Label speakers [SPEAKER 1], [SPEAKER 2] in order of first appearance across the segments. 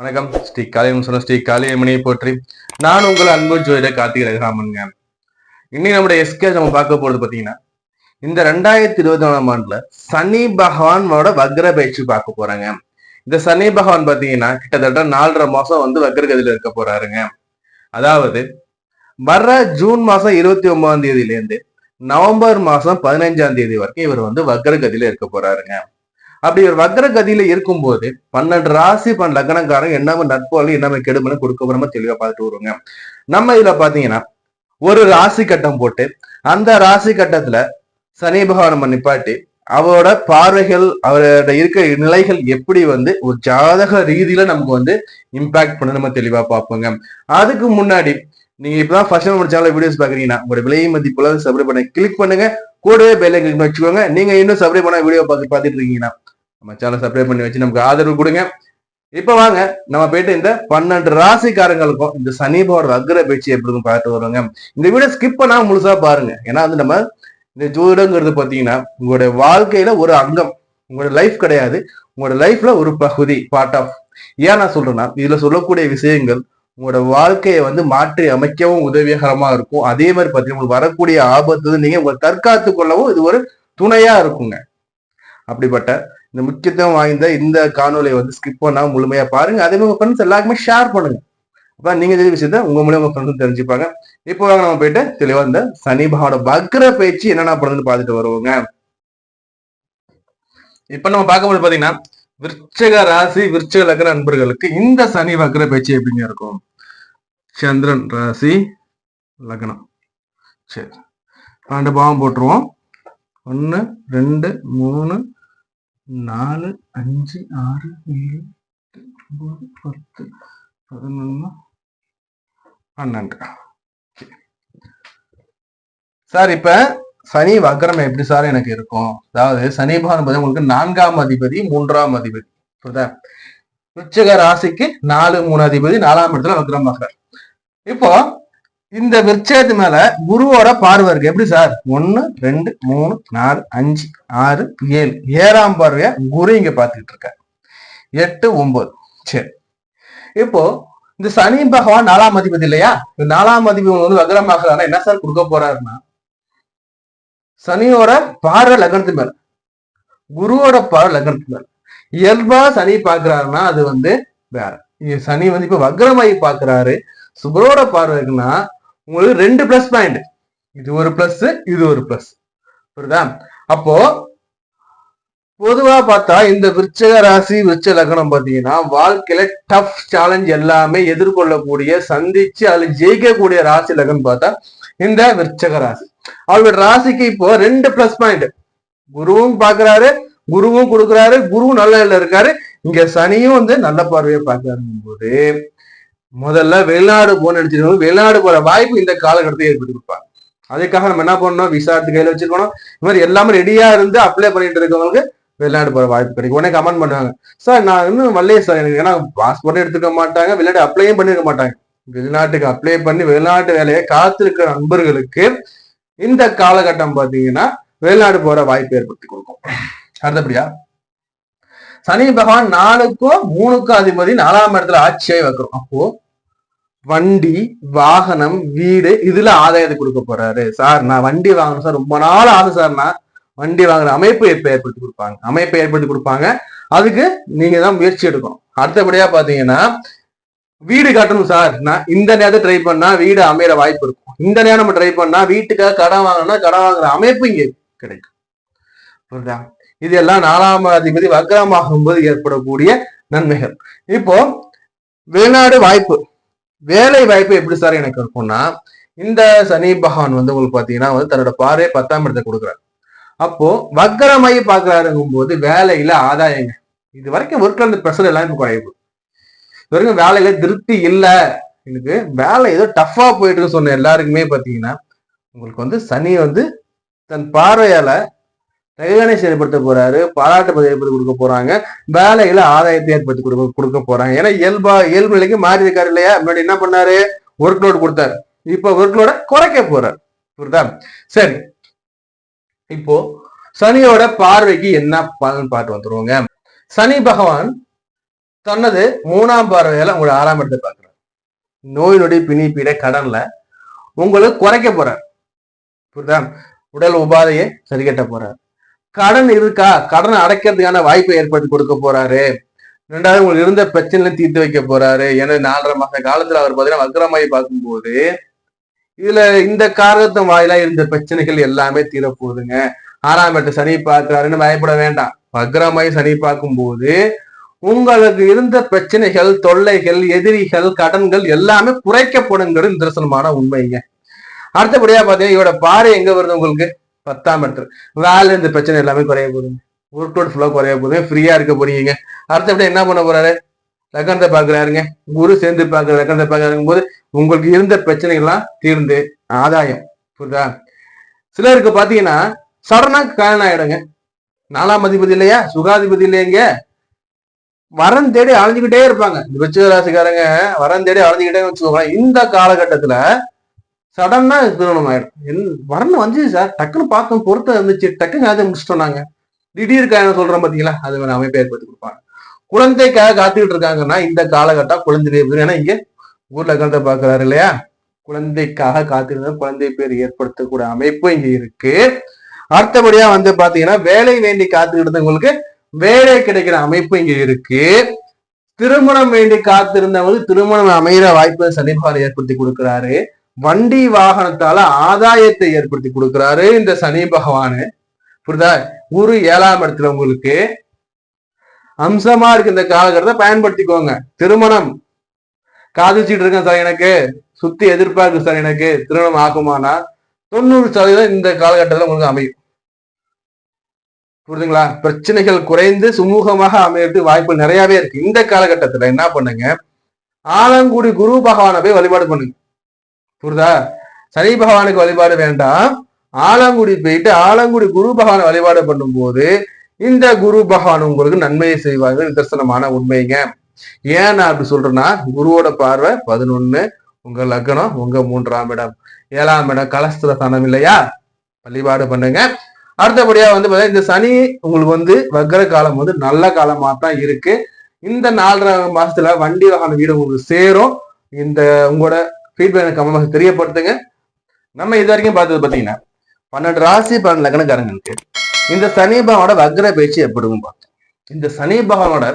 [SPEAKER 1] வணக்கம். ஸ்ரீ காளியம் சொன்ன ஸ்ரீ காளியம்மணியை போற்றி நான் உங்கள் அன்பு ஜோதிட கார்த்திகை ரகுராமனுங்க. இன்னைக்கு நம்முடைய எஸ்கே நம்ம பார்க்க போறது பாத்தீங்கன்னா இந்த ரெண்டாயிரத்தி இருபத்தி நாலாம் ஆண்டுல சனி பகவானோட வக்ர பயிற்சி பார்க்க போறாங்க. இந்த சனி பகவான் பாத்தீங்கன்னா கிட்டத்தட்ட நாலரை மாசம் வந்து வக்ரகதியில இருக்க போறாருங்க. அதாவது வர்ற ஜூன் மாசம் இருபத்தி ஒன்பதாம் தேதியில இருந்து நவம்பர் மாசம் பதினைஞ்சாம் தேதி வரைக்கும் இவர் வந்து வக்ரகதியில இருக்க போறாருங்க. அப்படி ஒரு வக்ர கதியில இருக்கும்போது பன்னெண்டு ராசி பன் லக்னக்காரங்க என்ன நட்போல என்ன கெடுமனு கொடுக்க போறோமோ தெளிவா பார்த்துட்டு வருவாங்க. நம்ம இதுல பாத்தீங்கன்னா ஒரு ராசி கட்டம் போட்டு அந்த ராசி கட்டத்துல சனி பகவான் நம்ம நிப்பாட்டி அவரோட பார்வைகள் அவரோட இருக்க நிலைகள் எப்படி வந்து ஒரு ஜாதக ரீதியில நமக்கு வந்து இம்பாக்ட் பண்ண நம்ம தெளிவா பார்ப்போங்க. அதுக்கு முன்னாடி நீங்க இப்பதான் ஃபர்ஸ்ட் நம்ம சேனல் வீடியோஸ் பாக்குறீங்கன்னா உங்களோட விலை மதிப்புல சப்ஸ்கிரைப் பண்ண கிளிக் பண்ணுங்க. கூடவே பெல்லை கிளிக் வச்சுக்கோங்க. நீங்க இன்னும் சப்ஸ்கிரைப் பண்ண வீடியோ பார்த்து பார்த்துட்டு இருக்கீங்கன்னா நம்ம சேனல் சப்ஸ்கிரைப் பண்ணி வச்சு நமக்கு ஆதரவு கொடுங்க. இப்ப வாங்க நம்ம போயிட்டு இந்த பன்னெண்டு ராசிக்காரங்களுக்கும் இந்த சனிபோட அக்ர பேச்சு எப்படி இருக்கும் பார்த்து வருவாங்க. இந்த வீடியோ ஸ்கிப் பண்ணாம முழுசா பாருங்க. ஏன்னா வந்து நம்ம இந்த ஜோதிடங்கிறது பாத்தீங்கன்னா உங்களுடைய வாழ்க்கையில ஒரு அங்கம் உங்களோட லைஃப் கிடையாது. உங்களோட லைஃப்ல ஒரு பகுதி பார்ட் ஆஃப் ஏன் நான் சொல்றேன்னா இதுல சொல்லக்கூடிய விஷயங்கள் உங்களோட வாழ்க்கையை வந்து மாற்றி அமைக்கவும் உதவிகரமா இருக்கும். அதே மாதிரி பார்த்தீங்கன்னா உங்களுக்கு வரக்கூடிய ஆபத்து நீங்க உங்களை தற்காத்து கொள்ளவும் இது ஒரு துணையா இருக்குங்க. அப்படிப்பட்ட இந்த முக்கியத்துவம் வாய்ந்த இந்த காணொலியை வந்து ஸ்கிப் பண்ணாம முழுமையா பாருங்க. அதே மாதிரி ஃப்ரெண்ட்ஸ் எல்லாருக்குமே ஷேர் பண்ணுங்க. அப்ப நீங்க தெரிஞ்ச விஷயத்த உங்க மூலியம் உங்க ஃப்ரெண்ட்ஸும் தெரிஞ்சுப்பாங்க. இப்போ வாங்க நம்ம போயிட்டு தெளிவா இந்த சனி வக்ர பேச்சு என்னென்ன பண்ணுதுன்னு பார்த்துட்டு வருவோங்க. இப்ப நம்ம பார்க்கும்போது பாத்தீங்கன்னா விருச்சக ராசி விருச்சக லக்ன நண்பர்களுக்கு இந்த சனி வக்ர பேச்சு எப்படிங்க இருக்கும்? சந்திரன் ராசி லக்னம். சரி. பன்னெண்டு பாவம் போட்டுருவோம். ஒன்று ரெண்டு மூணு நாலு அஞ்சு ஆறு ஏழு எட்டு, ஒன்பது பத்து பதினொன்று பன்னெண்டு. சார் இப்ப சனி வக்ரம் எப்படி சார் எனக்கு இருக்கும்? அதாவது சனி பகவான் உங்களுக்கு நான்காம் அதிபதி மூன்றாம் அதிபதி. புரியுதா? ராசிக்கு நாலு மூணு அதிபதி நாலாம் இடத்துல வக்ரம் ஆகிறார் இப்போ இந்த விருட்சத்து மேல குருவோட பார்வை இருக்கு. எப்படி சார்? ஒன்னு ரெண்டு மூணு நாலு அஞ்சு ஆறு ஏழு. ஏழாம் பார்வைய குரு இங்க பாத்துக்கிட்டு இருக்க எட்டு ஒன்பது. சரி. இப்போ இந்த சனி பகவான் நாலாம் அதிபதி இல்லையா? இந்த நாலாம் அதிபதி வந்து வக்ரமாக என்ன சார் கொடுக்க போறாருன்னா சனியோட பார்வை லக்னத்து மேல. குருவோட பார்வை லக்னத்து மேல. இயல்பா சனி பாக்குறாருன்னா அது வந்து வேற. சனி வந்து இப்ப வக்ரமாயி பாக்குறாரு சுபரோட பார்வை இருக்குன்னா உங்களுக்கு ரெண்டு பிளஸ் பாயிண்ட் இது ஒரு பிளஸ் இது ஒரு பிளஸ் புரியுதா? அப்போ பொதுவா பார்த்தா இந்த விருச்சக ராசி விருச்ச லக்னம் பாத்தீங்கன்னா வாழ்க்கையில டஃப் சேலஞ்ச் எல்லாமே எதிர்கொள்ளக்கூடிய சந்திச்சு அதுல ஜெயிக்கக்கூடிய ராசி லக்னம் பார்த்தா இந்த விருச்சக ராசி. அவரோட ராசிக்கு இப்போ ரெண்டு பிளஸ் பாயிண்ட் குருவும் பாக்குறாரு குருவும் கொடுக்குறாரு குருவும் நல்ல இருக்காரு. இங்க சனியும் வந்து நல்ல பார்வையை பார்க்கறாருங்கும் போது முதல்ல வெளிநாடு போன நினைச்சிருக்கோம் வெளிநாடு போற வாய்ப்பு இந்த காலகட்டத்தை ஏற்படுத்தி கொடுப்பாங்க அதுக்காக நம்ம என்ன பண்ணணும்? விசாரித்து கையில வச்சிருக்கணும். இந்த மாதிரி எல்லாமே ரெடியா இருந்து அப்ளை பண்ணிட்டு இருக்கவங்களுக்கு வெளிநாடு போற வாய்ப்பு கிடைக்கும். உடனே கமெண்ட் பண்ணுவாங்க சார் நான் இன்னும் வரலையே சார் எனக்கு ஏன்னா பாஸ்போர்ட்டே எடுத்துக்க மாட்டாங்க வெளிநாடு அப்ளையும் பண்ணிருக்க மாட்டாங்க. வெளிநாட்டுக்கு அப்ளை பண்ணி வெளிநாட்டு வேலையை காத்திருக்கிற நண்பர்களுக்கு இந்த காலகட்டம் பாத்தீங்கன்னா வெளிநாடு போற வாய்ப்பு ஏற்படுத்தி கொடுக்கும். அடுத்தபடியா? சனி பகவான் நாலுக்கும் மூணுக்கும் அதிபதி நாலாம் இடத்துல ஆட்சியாய் வைக்கிறோம் அப்போ வண்டி வாகனம் வீடு இதுல ஆதாயத்தை கொடுக்க போறாரு. சார் நான் வண்டி வாங்கணும் சார். ரொம்ப நாள் ஆகுது சார். நான் வண்டி வாங்குற அமைப்பு ஏற்ப- ஏற்படுத்தி கொடுப்பாங்க. அமைப்பை ஏற்படுத்தி கொடுப்பாங்க. அதுக்கு நீங்க தான் முயற்சி எடுக்கணும். அடுத்தபடியா பாத்தீங்கன்னா வீடு கட்டணும் சார். நான் இந்த நேரத்தை ட்ரை பண்ணா வீடு அமையிற வாய்ப்பு இருக்கும். இந்த நேரம் நம்ம ட்ரை பண்ணா வீட்டுக்காக கடன் வாங்கணும்னா கடன் வாங்குற அமைப்பு இங்க கிடைக்கும். புரியுதா? இது எல்லாம் நாலாம் அதிபதி வக்ரமாகும் போது ஏற்படக்கூடிய நன்மைகள். இப்போ வெளிநாடு வாய்ப்பு. வேலை வாய்ப்பு எப்படி சார் எனக்கு இருக்கும்னா இந்த சனி பகவான் வந்து உங்களுக்கு பாத்தீங்கன்னா வந்து தன்னோட பார்வையை பத்தாம் இடத்தை கொடுக்குறாரு. அப்போ வக்கரமாயி பாக்குறாருங்கும் போது வேலையில ஆதாயங்க. இது வரைக்கும் ஒர்க்ல இருந்த பிரஷர் எல்லாம் குறைவு இது வரைக்கும் வேலையில திருப்தி இல்லை. எனக்கு வேலை ஏதோ டஃபா போயிட்டு சொன்ன எல்லாருக்குமே பாத்தீங்கன்னா உங்களுக்கு வந்து சனி வந்து தன் பார்வையால ரெகனைஸ் ஏற்படுத்த போறாரு பாராட்டு பதிவு ஏற்படுத்தி கொடுக்க போறாங்க வேலையில ஆதாயத்தை ஏற்படுத்தி கொடுக்க கொடுக்க போறாங்க. ஏன்னா இயல்பா இயல்பு நிலைக்கு மாறி இருக்காரு இல்லையா? முன்னாடி என்ன பண்ணாரு? ஒர்க் லோடு கொடுத்தாரு. இப்போ ஒர்க் லோட குறைக்க போறாரு. புரியுதா? சரி. இப்போ சனியோட பார்வைக்கு என்ன பலன் பார்த்து வந்துருவோங்க. சனி பகவான் தன்னது மூணாம் பார்வையால உங்களை ஆறாம் இடத்தை பார்க்கிறார். நோய் நொடி பிணி கடன்ல உங்களுக்கு குறைக்க போறார். புரியுதா? உடல் உபாதையை சரி கட்ட போறார். கடன் இருக்கா? கடன் அடைக்கிறதுக்கான வாய்ப்பை ஏற்படுத்தி கொடுக்க போறாரு. ரெண்டாவது உங்களுக்கு இருந்த பிரச்சனை தீர்த்து வைக்க போறாரு. ஏன்னா நாலரை மாச காலத்துல அவர் பார்த்தீங்கன்னா வக்ரமாயி பார்க்கும்போது இதுல இந்த காரகத்தின் வாயிலா இருந்த பிரச்சனைகள் எல்லாமே தீரப்போகுதுங்க. ஆறாம் எட்டு சனி பார்க்கிறாருன்னு பயப்பட வேண்டாம். வக்ரமாயி சனி பார்க்கும்போது உங்களுக்கு இருந்த பிரச்சனைகள் தொல்லைகள் எதிரிகள் கடன்கள் எல்லாமே குறைக்கப்படுங்கிறது நிதர்சனமான உண்மைங்க. அடுத்தபடியா பாத்தீங்கன்னா இவரோட பாறை எங்க வருது உங்களுக்கு? பத்தாம் இடத்துல. வேலை இந்த பிரச்சனை எல்லாமே குறைய போகுதுங்க ஒர்க் ஃபுல்லாக குறைய போகுது. ஃப்ரீயா இருக்க போறீங்க. அடுத்தபடி என்ன பண்ண போறாரு? லக்னத்தை பாக்குறாருங்க குரு சேர்ந்து பாக்குற லக்னத்தை பாக்குறாருங்க போது உங்களுக்கு இருந்த பிரச்சனைகள்லாம் தீர்ந்து ஆதாயம். புரியுதா? சிலருக்கு பாத்தீங்கன்னா சடனா கல்யாணம் ஆயிடுங்க. நாலாம் அதிபதி இல்லையா? சுகாதிபதி இல்லையங்க. வரம் தேடி அலைஞ்சுக்கிட்டே இருப்பாங்க. இந்த விருச்சிக ராசிக்காரங்க வரம் தேடி அலைஞ்சுக்கிட்டே வச்சுக்கோங்களேன். இந்த காலகட்டத்துல சடனா திருமணம் ஆயிடும் என் வரணும் வந்துச்சு சார் டக்குன்னு பார்த்தோம் பொருத்த இருந்துச்சு. டக்குன்னு அதை முடிச்சிட்டோம் நாங்க. திடீர் காரணம் சொல்றோம் பாத்தீங்களா? அது வேணா அமைப்பு ஏற்படுத்தி கொடுப்பாங்க. குழந்தைக்காக காத்துக்கிட்டு இருக்காங்கன்னா இந்த காலகட்டம் குழந்தை பேர் ஏன்னா இங்க ஊர்ல கலந்த பாக்குறாரு இல்லையா? குழந்தைக்காக காத்திருந்த குழந்தை பேர் ஏற்படுத்தக்கூடிய அமைப்பு இங்க இருக்கு. அடுத்தபடியா வந்து பாத்தீங்கன்னா வேலை வேண்டி காத்துக்கிட்டவங்களுக்கு வேலை கிடைக்கிற அமைப்பு இங்க இருக்கு. திருமணம் வேண்டி காத்திருந்தவங்களுக்கு திருமணம் அமைகிற வாய்ப்பை சனிபால் ஏற்படுத்தி கொடுக்கிறாரு. வண்டி வாகனத்தால ஆதாயத்தை ஏற்படுத்தி கொடுக்கிறாரு இந்த சனி பகவானு. புரியுதா குரு ஏழாம் இடத்துல உங்களுக்கு அம்சமா இருக்கு இந்த காலகட்டத்தை பயன்படுத்திக்கோங்க. திருமணம். காதலிச்சுட்டு இருக்கேன் சார் எனக்கு? சுத்தி எதிர்பார்க்கு சார் எனக்கு. திருமணம் ஆகுமானா? தொண்ணூறு சதவீதம் இந்த காலகட்டத்தில் உங்களுக்கு அமையும். புரியுதுங்களா பிரச்சனைகள் குறைந்து சுமூகமாக அமையறதுக்கு வாய்ப்புகள் நிறையவே இருக்கு. இந்த காலகட்டத்துல என்ன பண்ணுங்க? ஆலங்குடி குரு பகவானை போய் வழிபாடு பண்ணுங்க. புரிதா? சனி பகவானுக்கு வழிபாடு வேண்டாம். ஆலங்குடி போயிட்டு ஆலங்குடி குரு பகவான் வழிபாடு பண்ணும்போது இந்த குரு பகவான் உங்களுக்கு நன்மையை செய்வார்கள் நிதர்சனமான உண்மைங்க. ஏன் நான் அப்படி சொல்றேன்னா குருவோட பார்வை பதினொன்னு உங்க லக்னம் உங்க மூன்றாம் இடம். ஏழாம் இடம் கலஸ்திர ஸ்தானம் இல்லையா? வழிபாடு பண்ணுங்க. அடுத்தபடியா வந்து பாத்தீங்கன்னா இந்த சனி உங்களுக்கு வந்து வக்கர காலம் வந்து நல்ல காலமா தான் இருக்கு. இந்த நாலரை மாசத்துல வண்டி வாகன வீடு உங்களுக்கு சேரும். இந்த உங்களோட ஃபீட்பேக் கமெண்ட் தெரியப்படுத்துங்க. நம்ம இது வரைக்கும் பார்த்தது பார்த்தீங்கன்னா பன்னெண்டு ராசி பன்னெண்டு லக்னக்காரங்களுக்கு இந்த சனி பகவானோட வக்ர பயிற்சி எப்படின்னு பார்த்தோம். இந்த சனி பகவானோட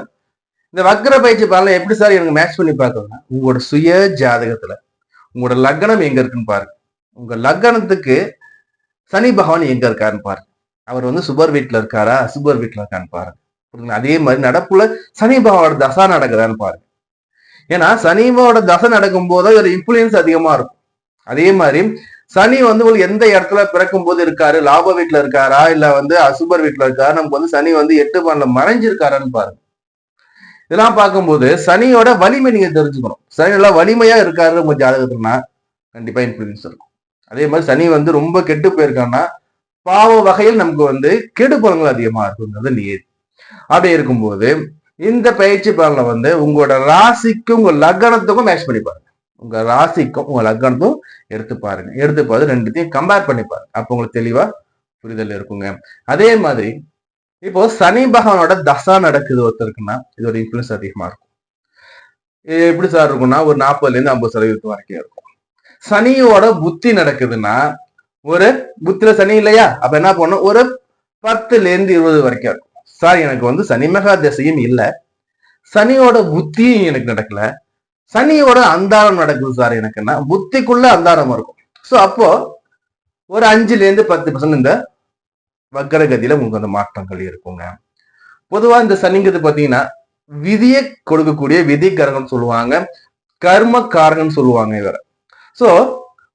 [SPEAKER 1] இந்த வக்ர பயிற்சி பலனை எப்படி சார் எனக்கு மேட்ச் பண்ணி பார்க்கணும்னா உங்களோட சுய ஜாதகத்துல உங்களோட லக்னம் எங்க இருக்குன்னு பாருங்க. உங்க லக்னத்துக்கு சனி பகவான் எங்க இருக்காருன்னு பாருங்க. அவர் வந்து சுபர் வீட்டுல இருக்காரா? சுபர் வீட்டுல இருக்கான்னு பாருங்க. அதே மாதிரி நடப்புல சனி பகவானோட தசா நடக்குதான்னு பாருங்க. ஏன்னா சனிவோட தசை நடக்கும் போது ஒரு இன்ஃபுளுயன்ஸ் அதிகமா இருக்கும். அதே மாதிரி சனி வந்து உங்களுக்கு எந்த இடத்துல பிறக்கும் போது இருக்காரு? லாப வீட்டுல இருக்காரா? இல்ல வந்து அசுபர் வீட்டுல இருக்காரு? நமக்கு வந்து சனி வந்து எட்டு பண்ணல மறைஞ்சிருக்காரான்னு பாருங்க. இதெல்லாம் பார்க்கும்போது சனியோட வலிமை நீங்க தெரிஞ்சுக்கணும். சனி நல்லா வலிமையா இருக்காரு உங்க ஜாதகத்துலனா கண்டிப்பா இன்ஃபுளுயன்ஸ் இருக்கும். அதே மாதிரி சனி வந்து ரொம்ப கெட்டு போயிருக்காங்கன்னா பாவ வகையில் நமக்கு வந்து கெடு பலன்கள் அதிகமா இருக்குங்கிறது நியதி. அப்படி இருக்கும்போது இந்த பயிற்சி பலனை வந்து உங்களோட ராசிக்கும் உங்க லக்னத்துக்கும் மேட்ச் பண்ணி பாருங்க. உங்க ராசிக்கும் உங்க லக்னத்தும் எடுத்து பாருங்க. எடுத்து பார்த்து ரெண்டுத்தையும் கம்பேர் பண்ணி பாருங்க. அப்போ உங்களுக்கு தெளிவா புரிதல் இருக்குங்க. அதே மாதிரி இப்போ சனி பகவானோட தசா நடக்குது ஒருத்தருக்குன்னா இதோட இன்ஃபுளுன்ஸ் அதிகமா இருக்கும். இது எப்படி சார் இருக்கும்னா ஒரு நாற்பதுல இருந்து ஐம்பது சதவீதம் வரைக்கும் இருக்கும். சனியோட புத்தி நடக்குதுன்னா ஒரு புத்தில சனி இல்லையா? அப்ப என்ன பண்ணும்? ஒரு பத்துல இருந்து இருபது வரைக்கும் இருக்கும். சார் எனக்கு வந்து சனி மகா திசையும் இல்லை. சனியோட புத்தியும் எனக்கு நடக்கல. சனியோட அந்தாரம் நடக்குது சார் எனக்குன்னா புத்திக்குள்ள அந்தாரம் இருக்கும். ஸோ அப்போ ஒரு அஞ்சுல இருந்து பத்து பர்சன்ட் இந்த வக்கரகதியில உங்களுக்கு அந்த மாற்றங்கள் இருக்குங்க. பொதுவா இந்த சனிங்கிறது பாத்தீங்கன்னா விதியை கொடுக்கக்கூடிய விதிகரகன் சொல்லுவாங்க கர்மக்காரகன் சொல்லுவாங்க இவரை. சோ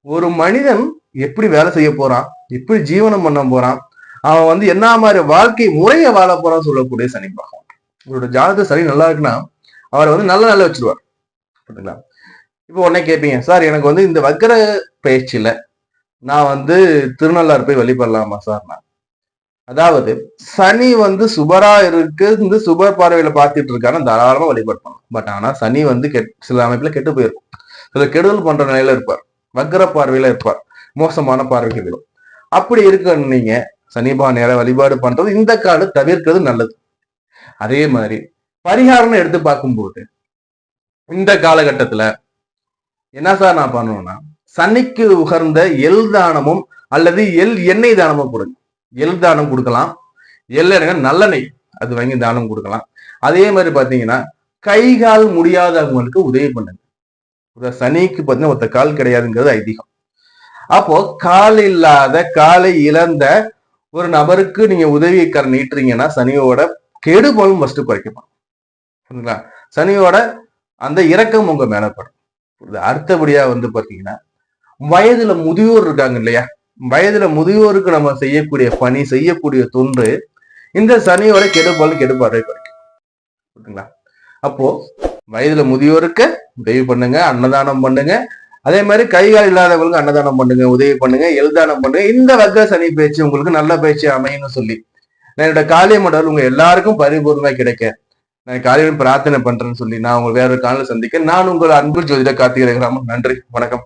[SPEAKER 1] ஒரு மனிதன் எப்படி வேலை செய்ய போறான்? எப்படி ஜீவனம் பண்ண போறான்? அவன் வந்து என்ன மாதிரி வாழ்க்கை முறையை வாழ போறான்னு சொல்லக்கூடிய சனி பகவான். உங்களோட ஜாதகத்தை சனி நல்லா இருக்குன்னா அவரை வந்து நல்ல நல்ல வச்சிருவார். புரியுதுங்களா? இப்போ உடனே கேட்பீங்க சார் எனக்கு வந்து இந்த வக்கர பயிற்சியில நான் வந்து திருநள்ளாறு போய் வழிபடலாமா சார் நான்? அதாவது சனி வந்து சுபரா இருக்கு இந்த சுபர் பார்வையில பார்த்துட்டு இருக்காருன்னா தாராளமா வழிபாடு பண்ணலாம். பட் ஆனா சனி வந்து கெட் சில அமைப்புல கெட்டு போயிருக்கும். சில கெடுதல் பண்ற நிலையில இருப்பார். வக்கர பார்வையில இருப்பார். மோசமான பார்வைக்கு விடும் அப்படி இருக்குன்னு நீங்க சனிபா நேர வழிபாடு பண்றது இந்த காடு தவிர்க்கிறது நல்லது. அதே மாதிரி பரிகாரம்னு எடுத்து பார்க்கும்போது இந்த காலகட்டத்துல என்ன சார் நான் பண்ணணும்னா சனிக்கு உகர்ந்த எல் தானமும் அல்லது எல் எண்ணெய் தானமும் கொடுங்க. எல் தானம் கொடுக்கலாம். எல் எண்ணெய் நல்லெண்ணெய். அது வாங்கி தானம் கொடுக்கலாம். அதே மாதிரி பாத்தீங்கன்னா கை கால் முடியாதவங்களுக்கு உதவி பண்ணுங்க. சனிக்கு பார்த்தீங்கன்னா ஒருத்த கால் கிடையாதுங்கிறது ஐதீகம். அப்போ கால் இல்லாத காலை இழந்த ஒரு நபருக்கு நீங்க உதவி கர் நீட்டுறீங்கன்னா சனியோட கெடுபலும் ஃபர்ஸ்ட் குறைக்கப்படும் சரிங்களா சனியோட அந்த இரக்கம் உங்க மேலப்படும் அடுத்தபடியா வந்து பாத்தீங்கன்னா வயதுல முதியோர் இருக்காங்க இல்லையா? வயதுல முதியோருக்கு நம்ம செய்யக்கூடிய பணி செய்யக்கூடிய தொன்று இந்த சனியோட கெடுபல் கெடுபாடை குறைக்கும். புரியுதுங்களா அப்போ வயதுல முதியோருக்கு உதவி பண்ணுங்க அன்னதானம் பண்ணுங்க அதே மாதிரி கை கால் இல்லாதவங்களுக்கு அன்னதானம் பண்ணுங்க உதவி பண்ணுங்க எழுதானம் பண்ணுங்க. இந்த வக்க சனி பேச்சு உங்களுக்கு நல்ல பேச்சு அமையும்னு சொல்லி. நான் என்னோட காளிய மடல் உங்க எல்லாருக்கும் பரிபூர்ணமா கிடைக்க. நான் காலையில் பிரார்த்தனை பண்றேன்னு சொல்லி நான் உங்க வேற ஒரு காலையில் சந்திக்க நான் உங்கள் அன்பு ஜோதிட கார்த்திகை நன்றி. வணக்கம்.